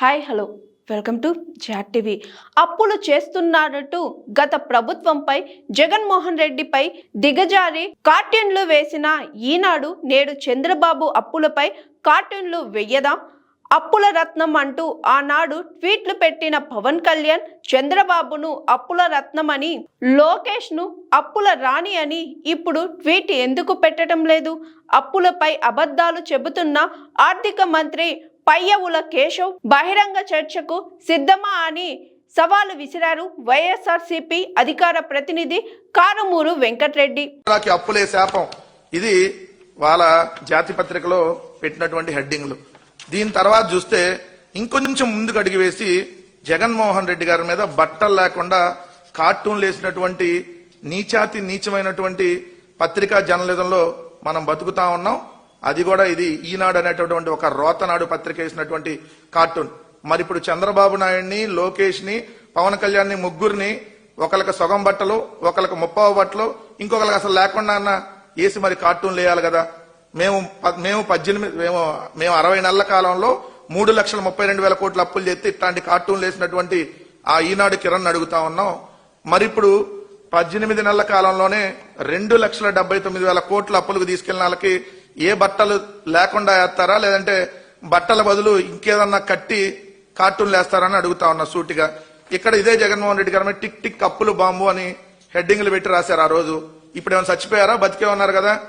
Hi hello welcome to జాట్ TV అప్పులు చేస్తున్నారంటూ గత ప్రభుత్వంపై జగన్మోహన్ రెడ్డిపై దిగజారి కార్టూన్లు వేసిన ఈనాడు నేడు చంద్రబాబు అప్పులపై కార్టూన్లు వెయ్యదా? అప్పుల రత్నం అంటూ ఆనాడు ట్వీట్లు పెట్టిన పవన్ కళ్యాణ్ చంద్రబాబును అప్పుల రత్నం అని లోకేష్ను అప్పుల రాణి అని ఇప్పుడు ట్వీట్ ఎందుకు పెట్టడం లేదు? అప్పులపై అబద్ధాలు చెబుతున్న ఆర్థిక మంత్రి పయ్యవుల కేశవ్ బహిరంగ చర్చకు సిద్ధమా అని సవాలు విసిరారు వైఎస్ఆర్సీపీ అధికార ప్రతినిధి కారుమూరు వెంకట్రెడ్డి. అప్పులే శాపం. ఇది వాళ్ళ జాతి పత్రికలో పెట్టినటువంటి హెడ్డింగ్లు. దీని తర్వాత చూస్తే ఇంకొంచెం ముందుకు అడిగి వేసి జగన్మోహన్ రెడ్డి గారి మీద బట్టలు లేకుండా కార్టూన్లు వేసినటువంటి నీచాతి నీచమైనటువంటి పత్రికా జర్నలిజంలో మనం బతుకుతా ఉన్నాం. అది కూడా ఇది ఈనాడు అనేటటువంటి ఒక రోతనాడు పత్రిక వేసినటువంటి కార్టూన్. మరి ఇప్పుడు చంద్రబాబు నాయుడిని లోకేష్ని పవన్ కళ్యాణ్ని ముగ్గురిని ఒకరికి సగం బట్టలు ఒకరికి ముప్పావు బట్టలు ఇంకొకరికి అసలు లేకుండా అన్న వేసి మరి కార్టూన్ వేయాలి కదా. మేము ప- మేము పద్దెనిమిది మేము మేము అరవై నెలల కాలంలో మూడు లక్షల ముప్పై రెండు వేల కోట్ల అప్పులు చేస్తే ఇట్లాంటి కార్టూన్లు వేసినటువంటి ఆ ఈనాడు కిరణ్ అడుగుతా ఉన్నాం. మరి ఇప్పుడు పద్దెనిమిది నెలల కాలంలోనే రెండు లక్షల డెబ్బై తొమ్మిది వేల కోట్ల అప్పులకు తీసుకెళ్ళిన వాళ్ళకి ఏ బట్టలు లేకుండా వేస్తారా? లేదంటే బట్టల బదులు ఇంకేదన్నా కట్టి కార్టూన్లు వేస్తారని అడుగుతా ఉన్నా సూటిగా. ఇక్కడ ఇదే జగన్మోహన్ రెడ్డి గారి టిక్ టిక్ అప్పులు బాంబు అని హెడ్డింగ్లు పెట్టి రాశారు ఆ రోజు. ఇప్పుడు ఏమైనా చచ్చిపోయారా? బతికే ఉన్నారు కదా.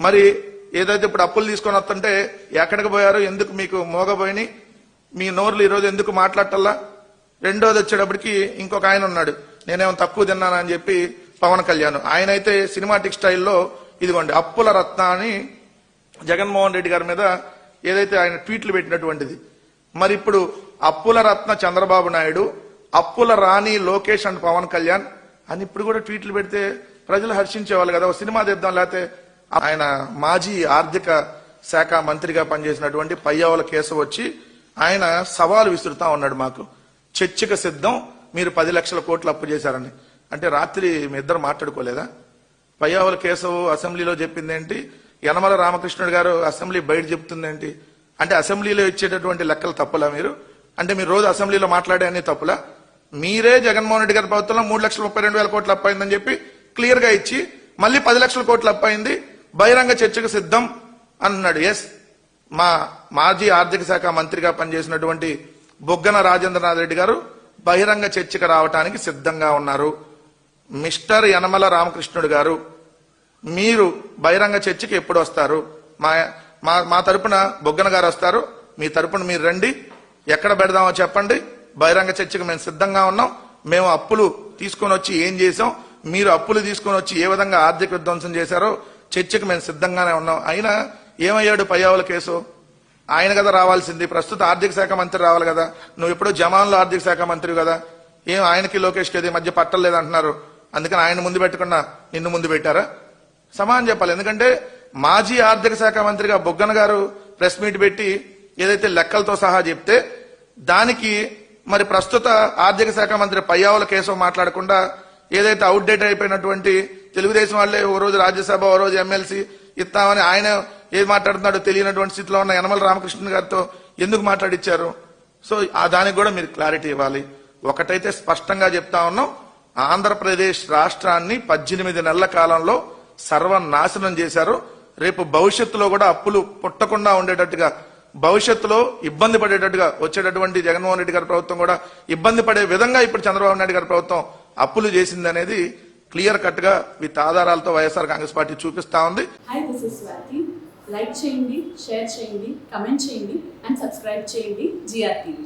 మరి ఏదైతే ఇప్పుడు అప్పులు తీసుకొని వస్తుంటే ఎక్కడికి పోయారు? ఎందుకు మీకు మోగబోయిని? మీ నోర్లు ఈరోజు ఎందుకు మాట్లాడటల్లా? రెండోది వచ్చేటప్పటికి ఇంకొక ఆయన ఉన్నాడు. నేనేమో తక్కువ తిన్నానని చెప్పి పవన్ కళ్యాణ్. ఆయన అయితే సినిమాటిక్ స్టైల్లో ఇదిగోండి అప్పుల రత్న అని జగన్మోహన్ రెడ్డి గారి మీద ఏదైతే ఆయన ట్వీట్లు పెట్టినటువంటిది మరి ఇప్పుడు అప్పుల రత్న చంద్రబాబు నాయుడు అప్పుల రాణి లోకేష్ అండ్ పవన్ కళ్యాణ్ అని ఇప్పుడు కూడా ట్వీట్లు పెడితే ప్రజలు హర్షించేవాళ్ళు కదా. ఒక సినిమా తెద్దాం లేకపోతే ఆయన మాజీ ఆర్థిక శాఖ మంత్రిగా పనిచేసినటువంటి పయ్యావుల కేసు వచ్చి ఆయన సవాలు విసురుతా ఉన్నాడు మాకు. చర్చకు సిద్ధం మీరు పది లక్షల కోట్లు అప్పు చేశారని. అంటే రాత్రి మీ ఇద్దరు మాట్లాడుకోలేదా? పయ్యావుల కేశవ్ అసెంబ్లీలో చెప్పింది ఏంటి యనమల రామకృష్ణుడు గారు అసెంబ్లీ బయట చెప్తుందేంటి? అంటే అసెంబ్లీలో ఇచ్చేటటువంటి లెక్కలు తప్పులా మీరు? అంటే మీరు రోజు అసెంబ్లీలో మాట్లాడే అన్ని తప్పులా? మీరే జగన్మోహన్ రెడ్డి గారి ప్రభుత్వంలో మూడు లక్షల ముప్పై రెండు వేల కోట్లు అప్పయిందని చెప్పి క్లియర్గా ఇచ్చి మళ్ళీ పది లక్షల కోట్లు అప్పయింది బహిరంగ చర్చకు సిద్ధం అన్నాడు. ఎస్ మా మాజీ ఆర్థిక శాఖ మంత్రిగా పనిచేసినటువంటి బొగ్గన రాజేంద్రనాథ్ రెడ్డి గారు బహిరంగ చర్చకు రావటానికి సిద్ధంగా ఉన్నారు. మిస్టర్ యనమల రామకృష్ణుడు గారు మీరు బహిరంగ చర్చికి ఎప్పుడు వస్తారు? మా మా మా తరపున బొగ్గన గారు వస్తారు. మీ తరపున మీరు రండి. ఎక్కడ పెడదామో చెప్పండి. బహిరంగ చర్చకు మేము సిద్ధంగా ఉన్నాం. మేము అప్పులు తీసుకొని వచ్చి ఏం చేసాం మీరు అప్పులు తీసుకొని వచ్చి ఏ విధంగా ఆర్థిక విధ్వంసం చేశారో చర్చకు మేము సిద్ధంగానే ఉన్నాం. అయినా ఏమయ్యాడు పయ్యావుల కేసు? ఆయన కదా రావాల్సింది. ప్రస్తుత ఆర్థిక శాఖ మంత్రి రావాలి కదా. నువ్వు ఇప్పుడు జమాన్లో ఆర్థిక శాఖ మంత్రి కదా. ఏం ఆయనకి లోకేష్కి ఏది మధ్య పట్టలేదు అంటున్నారు అందుకని ఆయన ముందు పెట్టకుండా నిన్ను ముందు పెట్టారా? సమానం చెప్పాలి. ఎందుకంటే మాజీ ఆర్థిక శాఖ మంత్రిగా బొగ్గన గారు ప్రెస్ మీట్ పెట్టి ఏదైతే లెక్కలతో సహా చెప్తే దానికి మరి ప్రస్తుత ఆర్థిక శాఖ మంత్రి పయ్యావుల కేశవ్ మాట్లాడకుండా ఏదైతే అవుట్డేట్ అయిపోయినటువంటి తెలుగుదేశం వాళ్ళే ఓ రోజు రాజ్యసభ ఓ రోజు ఎమ్మెల్సీ ఇస్తామని ఆయన ఏది మాట్లాడుతున్నాడో తెలియనటువంటి స్థితిలో ఉన్న యనమల రామకృష్ణ గారితో ఎందుకు మాట్లాడిచ్చారు? సో ఆ దానికి కూడా మీరు క్లారిటీ ఇవ్వాలి. ఒకటైతే స్పష్టంగా చెప్తా ఉన్నాం ఆంధ్రప్రదేశ్ రాష్ట్రాన్ని పద్దెనిమిది నెలల కాలంలో సర్వనాశనం చేశారు రేపు భవిష్యత్తులో కూడా అప్పులు పుట్టకుండా ఉండేటట్టుగా భవిష్యత్తులో ఇబ్బంది పడేటట్టుగా వచ్చేటటువంటి జగన్మోహన్ రెడ్డి గారి ప్రభుత్వం కూడా ఇబ్బంది పడే విధంగా ఇప్పుడు చంద్రబాబు నాయుడు గారి ప్రభుత్వం అప్పులు చేసింది అనేది క్లియర్ కట్గా విత్ ఆధారాలతో వైఎస్ఆర్ కాంగ్రెస్ పార్టీ చూపిస్తా ఉంది. లైక్ చేయండి షేర్ చేయండి కమెంట్ చేయండి అండ్ సబ్స్క్రైబ్ చేయండి జిఆర్టీవీ